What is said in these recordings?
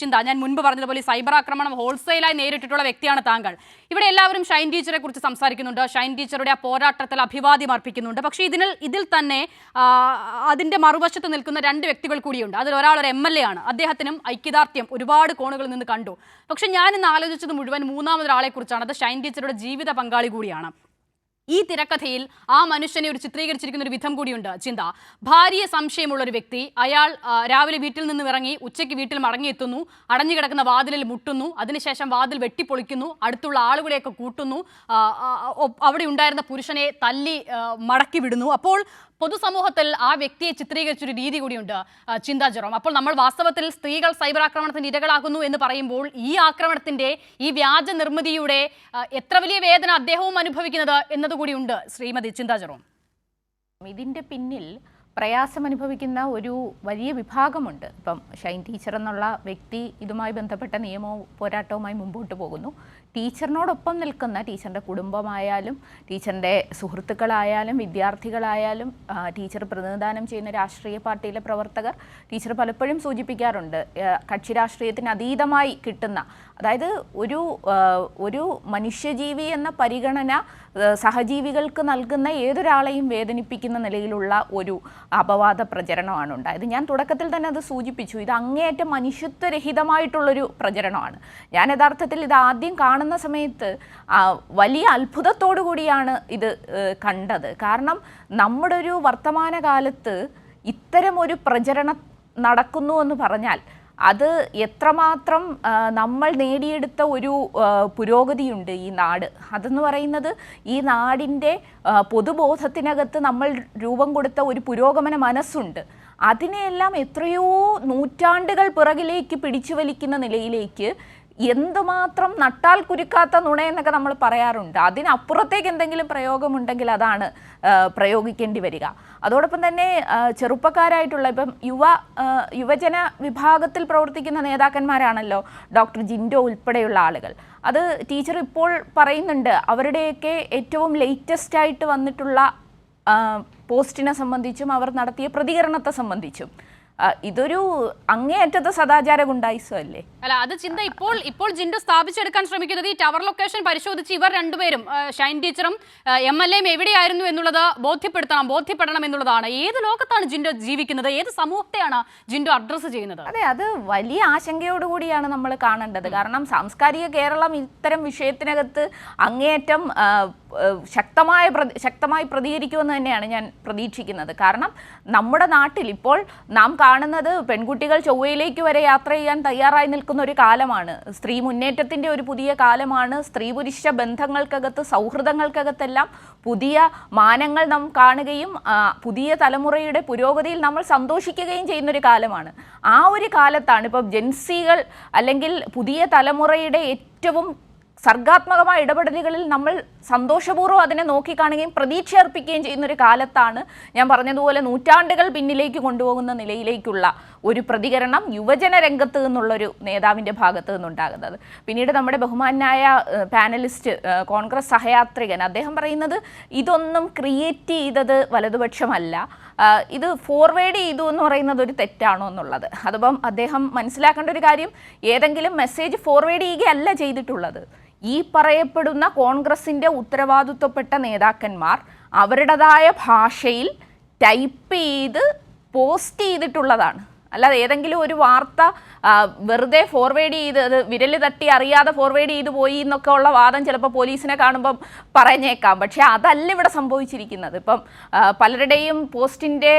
ചിന്ത. ഞാൻ മുൻപ് പറഞ്ഞതുപോലെ സൈബർ ആക്രമണം ഹോൾസെയിലായി നേരിട്ടിട്ടുള്ള വ്യക്തിയാണ് താങ്കൾ. ഇവിടെ എല്ലാവരും ഷൈൻ ടീച്ചറെ കുറിച്ച് സംസാരിക്കുന്നുണ്ട്. ഷൈൻ ടീച്ചറുടെ ആ പോരാട്ടത്തിൽ അഭിവാദ്യം അർപ്പിക്കുന്നുണ്ട്. പക്ഷേ ഇതിൽ ഇതിൽ തന്നെ അതിന്റെ മറുവശത്ത് നിൽക്കുന്ന രണ്ട് വ്യക്തികൾ കൂടിയുണ്ട്. അതിൽ ഒരാൾ ഒരു എം എൽ എ ആണ്. അദ്ദേഹത്തിനും ഐക്യദാർഢ്യം ഒരുപാട് കോണുകളിൽ നിന്ന് കണ്ടു. പക്ഷെ ഞാൻ ഇന്ന് ആലോചിച്ചത് മുഴുവൻ മൂന്നാമതൊരാളെ കുറിച്ചാണ് അത് ഷൈൻ ടീച്ചറുടെ ജീവിത പങ്കാളി കൂടിയാണ്. ഈ തിരക്കഥയിൽ ആ മനുഷ്യനെ ഒരു ചിത്രീകരിച്ചിരിക്കുന്ന ഒരു വിധം കൂടിയുണ്ട് ചിന്ത. ഭാര്യയെ സംശയമുള്ള ഒരു വ്യക്തി അയാൾ രാവിലെ വീട്ടിൽ നിന്ന് ഇറങ്ങി ഉച്ചയ്ക്ക് വീട്ടിൽ മടങ്ങിയെത്തുന്നു അടഞ്ഞു കിടക്കുന്ന വാതിലിൽ മുട്ടുന്നു അതിനുശേഷം വാതിൽ വെട്ടിപ്പൊളിക്കുന്നു അടുത്തുള്ള ആളുകളെയൊക്കെ കൂട്ടുന്നു അവിടെ ഉണ്ടായിരുന്ന പുരുഷനെ തല്ലി മടക്കി വിടുന്നു. അപ്പോൾ പൊതുസമൂഹത്തിൽ ആ വ്യക്തിയെ ചിത്രീകരിച്ചൊരു രീതി കൂടിയുണ്ട് ചിന്താജ്വരം അപ്പോൾ നമ്മൾ വാസ്തവത്തിൽ സ്ത്രീകൾ സൈബർ ആക്രമണത്തിന് ഇരകളാകുന്നു എന്ന് പറയുമ്പോൾ ഈ ആക്രമണത്തിന്റെ ഈ വ്യാജ നിർമ്മിതിയുടെ എത്ര വലിയ വേദന അദ്ദേഹവും അനുഭവിക്കുന്നത് എന്നതുകൂടിയുണ്ട് ശ്രീമതി ചിന്താ ഇതിന്റെ പിന്നിൽ പ്രയാസം അനുഭവിക്കുന്ന ഒരു വലിയ വിഭാഗമുണ്ട്. ഇപ്പം ഷൈൻ ടീച്ചർ എന്നുള്ള വ്യക്തി ഇതുമായി ബന്ധപ്പെട്ട നിയമവും പോരാട്ടവുമായി മുമ്പോട്ട് പോകുന്നു. ടീച്ചറിനോടൊപ്പം നിൽക്കുന്ന ടീച്ചറിന്റെ കുടുംബമായാലും ടീച്ചറിന്റെ സുഹൃത്തുക്കളായാലും വിദ്യാർത്ഥികളായാലും ടീച്ചർ പ്രതിനിധാനം ചെയ്യുന്ന രാഷ്ട്രീയ പാർട്ടിയിലെ പ്രവർത്തകർ ടീച്ചർ പലപ്പോഴും സൂചിപ്പിക്കാറുണ്ട്. കക്ഷി രാഷ്ട്രീയത്തിന് അതീതമായി കിട്ടുന്ന അതായത് ഒരു ഒരു മനുഷ്യജീവി എന്ന പരിഗണന സഹജീവികൾക്ക് നൽകുന്ന ഏതൊരാളെയും വേദനിപ്പിക്കുന്ന നിലയിലുള്ള ഒരു അപവാദ പ്രചരണമാണ് ഉണ്ടായത്. ഞാൻ തുടക്കത്തിൽ തന്നെ അത് സൂചിപ്പിച്ചു. ഇത് അങ്ങേയറ്റം മനുഷ്യത്വരഹിതമായിട്ടുള്ളൊരു പ്രചരണമാണ്. ഞാൻ യഥാർത്ഥത്തിൽ ഇത് ആദ്യം കാണുന്ന സമയത്ത് വലിയ അത്ഭുതത്തോടു കൂടിയാണ് ഇത് കണ്ടത്. കാരണം നമ്മുടെ ഒരു വർത്തമാനകാലത്ത് ഇത്തരം ഒരു പ്രചരണം നടക്കുന്നു എന്ന് പറഞ്ഞാൽ അത് എത്രമാത്രം നമ്മൾ നേടിയെടുത്ത ഒരു പുരോഗതിയുണ്ട് ഈ നാട്. അതെന്ന് പറയുന്നത് ഈ നാടിന്റെ പൊതുബോധത്തിനകത്ത് നമ്മൾ രൂപം കൊടുത്ത ഒരു പുരോഗമന മനസ്സുണ്ട്. അതിനെയെല്ലാം എത്രയോ നൂറ്റാണ്ടുകൾ പിറകിലേക്ക് പിടിച്ചു വലിക്കുന്ന നിലയിലേക്ക് എന്തുമാത്രം നട്ടാൽ കുരുക്കാത്ത നുണയെന്നൊക്കെ നമ്മൾ പറയാറുണ്ട്. അതിനപ്പുറത്തേക്ക് എന്തെങ്കിലും പ്രയോഗമുണ്ടെങ്കിൽ അതാണ് പ്രയോഗിക്കേണ്ടി വരിക. അതോടൊപ്പം തന്നെ ചെറുപ്പക്കാരായിട്ടുള്ള ഇപ്പം യുവ യുവജന വിഭാഗത്തിൽ പ്രവർത്തിക്കുന്ന നേതാക്കന്മാരാണല്ലോ ഡോക്ടർ ജിൻഡോ ഉൾപ്പെടെയുള്ള ആളുകൾ. അത് ടീച്ചർ ഇപ്പോൾ പറയുന്നുണ്ട് അവരുടെയൊക്കെ ഏറ്റവും ലേറ്റസ്റ്റ് ആയിട്ട് വന്നിട്ടുള്ള പോസ്റ്റിനെ സംബന്ധിച്ചും അവർ നടത്തിയ പ്രതികരണത്തെ സംബന്ധിച്ചും. ഇതൊരു അങ്ങേയറ്റത്തെ സദാചാര ഗുണ്ടായിസം അല്ലേ അല്ല അത് ചിന്ത ഇപ്പോൾ ഇപ്പോൾ ജിൻഡു സ്ഥാപിച്ചെടുക്കാൻ ശ്രമിക്കുന്നത് ഈ ടവർ ലൊക്കേഷൻ പരിശോധിച്ച് ഇവർ രണ്ടുപേരും ഷൈൻ ടീച്ചറും എം എൽ എയും എവിടെയായിരുന്നു എന്നുള്ളത് ബോധ്യപ്പെടുത്തണം ബോധ്യപ്പെടണം എന്നുള്ളതാണ്. ഏത് ലോകത്താണ് ജിൻഡു ജീവിക്കുന്നത്? ഏത് സമൂഹത്തെയാണ് ജിൻഡു അഡ്രസ്സ് ചെയ്യുന്നത്? അതെ അത് വലിയ ആശങ്കയോടുകൂടിയാണ് നമ്മൾ കാണേണ്ടത്. കാരണം സാംസ്കാരിക കേരളം ഇത്തരം വിഷയത്തിനകത്ത് അങ്ങേയറ്റം ശക്തമായ ശക്തമായി പ്രതികരിക്കുമെന്ന് തന്നെയാണ് ഞാൻ പ്രതീക്ഷിക്കുന്നത്. കാരണം നമ്മുടെ നാട്ടിൽ ഇപ്പോൾ നാം കാണുന്നത് പെൺകുട്ടികൾ ചൊവ്വയിലേക്ക് വരെ യാത്ര ചെയ്യാൻ തയ്യാറായി നിൽക്കുന്ന ഒരു കാലമാണ്. സ്ത്രീ മുന്നേറ്റത്തിന്റെ ഒരു പുതിയ കാലമാണ്. സ്ത്രീ പുരുഷ ബന്ധങ്ങൾക്കകത്ത് സൗഹൃദങ്ങൾക്കകത്തെല്ലാം പുതിയ മാനങ്ങൾ നാം കാണുകയും പുതിയ തലമുറയുടെ പുരോഗതിയിൽ നമ്മൾ സന്തോഷിക്കുകയും ചെയ്യുന്നൊരു കാലമാണ്. ആ ഒരു കാലത്താണ് ഇപ്പം ജെൻസികൾ അല്ലെങ്കിൽ പുതിയ തലമുറയുടെ ഏറ്റവും സർഗാത്മകമായ ഇടപെടലുകളിൽ നമ്മൾ സന്തോഷപൂർവം അതിനെ നോക്കിക്കാണുകയും പ്രതീക്ഷ അർപ്പിക്കുകയും ചെയ്യുന്ന ഒരു കാലത്താണ് ഞാൻ പറഞ്ഞതുപോലെ നൂറ്റാണ്ടുകൾ പിന്നിലേക്ക് കൊണ്ടുപോകുന്ന നിലയിലേക്കുള്ള ഒരു പ്രതികരണം യുവജന രംഗത്ത് നിന്നുള്ളൊരു നേതാവിന്റെ ഭാഗത്ത് നിന്നുണ്ടാകുന്നത്. പിന്നീട് നമ്മുടെ ബഹുമാനായ പാനലിസ്റ്റ് കോൺഗ്രസ് സഹയാത്രികൻ അദ്ദേഹം പറയുന്നത് ഇതൊന്നും ക്രിയേറ്റ് ചെയ്തത് വലതുപക്ഷമല്ല. ഇത് ഫോർവേഡ് ചെയ്തു എന്ന് പറയുന്നത് ഒരു തെറ്റാണോ എന്നുള്ളത്. അതിപ്പം അദ്ദേഹം മനസ്സിലാക്കേണ്ട ഒരു കാര്യം ഏതെങ്കിലും മെസ്സേജ് ഫോർവേഡ് ചെയ്യുകയല്ല ചെയ്തിട്ടുള്ളത്. ഈ പറയപ്പെടുന്ന കോൺഗ്രസിന്റെ ഉത്തരവാദിത്വപ്പെട്ട നേതാക്കന്മാർ അവരുടേതായ ഭാഷയിൽ ടൈപ്പ് ചെയ്ത് പോസ്റ്റ് ചെയ്തിട്ടുള്ളതാണ്. അല്ലാതെ ഏതെങ്കിലും ഒരു വാർത്ത വെറുതെ ഫോർവേഡ് ചെയ്ത് അത് വിരൽ തട്ടി അറിയാതെ ഫോർവേഡ് ചെയ്ത് പോയി എന്നൊക്കെ ഉള്ള വാദം ചിലപ്പോൾ പോലീസിനെ കാണുമ്പം പറഞ്ഞേക്കാം. പക്ഷേ അതല്ല ഇവിടെ സംഭവിച്ചിരിക്കുന്നത്. ഇപ്പം പലരുടെയും പോസ്റ്റിന്റെ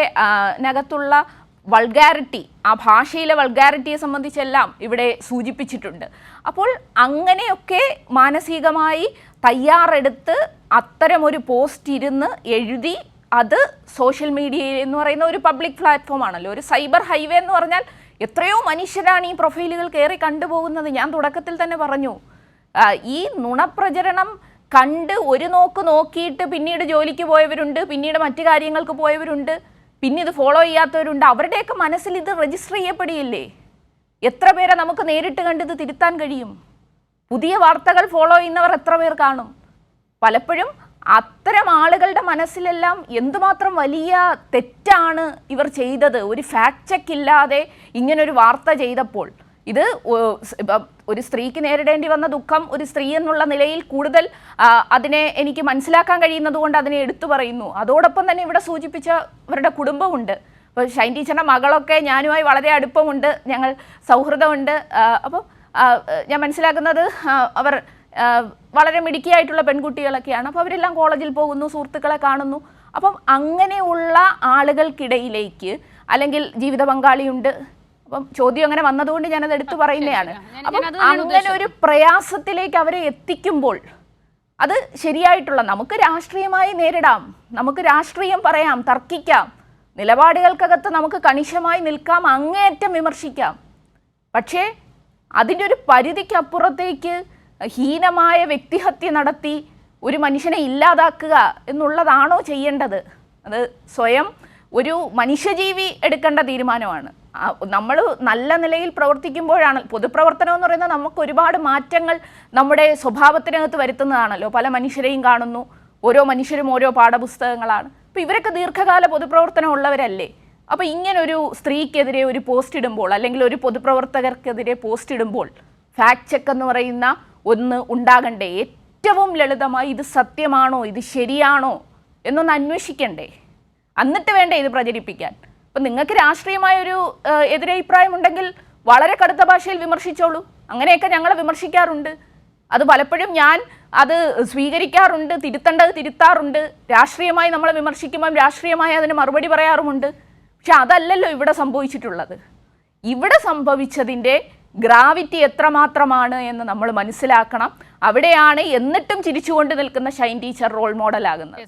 നകത്തുള്ള വൾഗാരിറ്റി ആ ഭാഷയിലെ വൾഗാരിറ്റിയെ സംബന്ധിച്ചെല്ലാം ഇവിടെ സൂചിപ്പിച്ചിട്ടുണ്ട്. അപ്പോൾ അങ്ങനെയൊക്കെ മാനസികമായി തയ്യാറെടുത്ത് അത്തരമൊരു പോസ്റ്റ് ഇരുന്ന് എഴുതി അത് സോഷ്യൽ മീഡിയയിൽ എന്ന് പറയുന്ന ഒരു പബ്ലിക് പ്ലാറ്റ്ഫോം ആണല്ലോ. ഒരു സൈബർ ഹൈവേ എന്ന് പറഞ്ഞാൽ എത്രയോ മനുഷ്യരാണ് ഈ പ്രൊഫൈലുകൾ കയറി കണ്ടുപോകുന്നത്. ഞാൻ തുടക്കത്തിൽ തന്നെ പറഞ്ഞു. ഈ നുണപ്രചരണം കണ്ട് ഒരു നോക്ക് നോക്കിയിട്ട് പിന്നീട് ജോലിക്ക് പോയവരുണ്ട് പിന്നീട് മറ്റു കാര്യങ്ങൾക്ക് പോയവരുണ്ട്. പിന്നെ ഇത് ഫോളോ ചെയ്യാത്തവരുണ്ട്. അവരുടെയൊക്കെ മനസ്സിൽ ഇത് രജിസ്റ്റർ ചെയ്യപ്പെടുകയില്ലേ എത്ര പേരെ നമുക്ക് നേരിട്ട് കണ്ട് ഇത് തിരുത്താൻ കഴിയും? പുതിയ വാർത്തകൾ ഫോളോ ചെയ്യുന്നവർ എത്ര പേർ കാണും? പലപ്പോഴും അത്തരം ആളുകളുടെ മനസ്സിലെല്ലാം എന്തുമാത്രം വലിയ തെറ്റാണ് ഇവർ ചെയ്തത്. ഒരു ഫാക്ട് ചെക്ക് ഇല്ലാതെ ഇങ്ങനൊരു വാർത്ത ചെയ്തപ്പോൾ. ഇത് ഒരു സ്ത്രീക്ക് നേരിടേണ്ടി വന്ന ദുഃഖം ഒരു സ്ത്രീ എന്നുള്ള നിലയിൽ കൂടുതൽ അതിനെ എനിക്ക് മനസ്സിലാക്കാൻ കഴിയുന്നത് കൊണ്ട് അതിനെ എടുത്തു പറയുന്നു. അതോടൊപ്പം തന്നെ ഇവിടെ സൂചിപ്പിച്ച അവരുടെ കുടുംബമുണ്ട് ഇപ്പോൾ ഷൈൻ ടീച്ചറിന്റെ മകളൊക്കെ ഞാനുമായി വളരെ അടുപ്പമുണ്ട് ഞങ്ങൾ സൗഹൃദമുണ്ട് അപ്പോൾ ഞാൻ മനസ്സിലാക്കുന്നത് അവർ വളരെ മിടുക്കിയായിട്ടുള്ള പെൺകുട്ടികളൊക്കെയാണ്. അപ്പോൾ അവരെല്ലാം കോളേജിൽ പോകുന്നു സുഹൃത്തുക്കളെ കാണുന്നു. അപ്പം അങ്ങനെയുള്ള ആളുകൾക്കിടയിലേക്ക് അല്ലെങ്കിൽ ജീവിത പങ്കാളിയുണ്ട് അപ്പം ചോദ്യം അങ്ങനെ വന്നതുകൊണ്ട് ഞാനത് എടുത്തു പറയുന്നതാണ്. അപ്പം അങ്ങനെ ഒരു പ്രയാസത്തിലേക്ക് അവരെ എത്തിക്കുമ്പോൾ അത് ശരിയായിട്ടുള്ള നമുക്ക് രാഷ്ട്രീയമായി നേരിടാം. നമുക്ക് രാഷ്ട്രീയം പറയാം തർക്കിക്കാം. നിലപാടുകൾക്കകത്ത് നമുക്ക് കണിശമായി നിൽക്കാം അങ്ങേയറ്റം വിമർശിക്കാം. പക്ഷേ അതിന്റെ ഒരു പരിധിക്കപ്പുറത്തേക്ക് ഹീനമായ വ്യക്തിഹത്യ നടത്തി ഒരു മനുഷ്യനെ ഇല്ലാതാക്കുക എന്നുള്ളതാണോ ചെയ്യേണ്ടത്? അത് സ്വയം ഒരു മനുഷ്യജീവി എടുക്കേണ്ട തീരുമാനമാണ്. നമ്മൾ നല്ല നിലയിൽ പ്രവർത്തിക്കുമ്പോഴാണ് പൊതുപ്രവർത്തനം എന്ന് പറയുന്നത് നമുക്ക് ഒരുപാട് മാറ്റങ്ങൾ നമ്മുടെ സ്വഭാവത്തിനകത്ത് വരുത്തുന്നതാണല്ലോ. പല മനുഷ്യരെയും കാണുന്നു. ഓരോ മനുഷ്യരും ഓരോ പാഠപുസ്തകങ്ങളാണ്. അപ്പോൾ ഇവരൊക്കെ ദീർഘകാല പൊതുപ്രവർത്തനം ഉള്ളവരല്ലേ. അപ്പോൾ ഇങ്ങനൊരു സ്ത്രീക്കെതിരെ ഒരു പോസ്റ്റ് ഇടുമ്പോൾ അല്ലെങ്കിൽ ഒരു പൊതുപ്രവർത്തകർക്കെതിരെ പോസ്റ്റ് ഇടുമ്പോൾ ഫാക്ട് ചെക്ക് എന്ന് പറയുന്ന ഒന്ന് ഉണ്ടാകണ്ടേ. ഏറ്റവും ലളിതമായി ഇത് സത്യമാണോ? ഇത് ശരിയാണോ? എന്നൊന്ന് അന്വേഷിക്കണ്ടേ. എന്നിട്ട് വേണ്ടേ ഇത് പ്രചരിപ്പിക്കാൻ. അപ്പം നിങ്ങൾക്ക് രാഷ്ട്രീയമായ ഒരു എതിരഭിപ്രായം ഉണ്ടെങ്കിൽ വളരെ കടുത്ത ഭാഷയിൽ വിമർശിച്ചോളൂ. അങ്ങനെയൊക്കെ ഞങ്ങളെ വിമർശിക്കാറുണ്ട്. അത് പലപ്പോഴും ഞാൻ അത് സ്വീകരിക്കാറുണ്ട് തിരുത്തേണ്ടത് തിരുത്താറുണ്ട്. രാഷ്ട്രീയമായി നമ്മളെ വിമർശിക്കുമ്പം രാഷ്ട്രീയമായി അതിന് മറുപടി പറയാറുമുണ്ട്. പക്ഷെ അതല്ലല്ലോ ഇവിടെ സംഭവിച്ചിട്ടുള്ളത്. ഇവിടെ സംഭവിച്ചതിന്റെ ഗ്രാവിറ്റി എത്രമാത്രമാണ് എന്ന് നമ്മൾ മനസ്സിലാക്കണം. അവിടെയാണ് എന്നിട്ടും ചിരിച്ചുകൊണ്ട് നിൽക്കുന്ന ഷൈൻ ടീച്ചർ റോൾ മോഡലാകുന്നത്.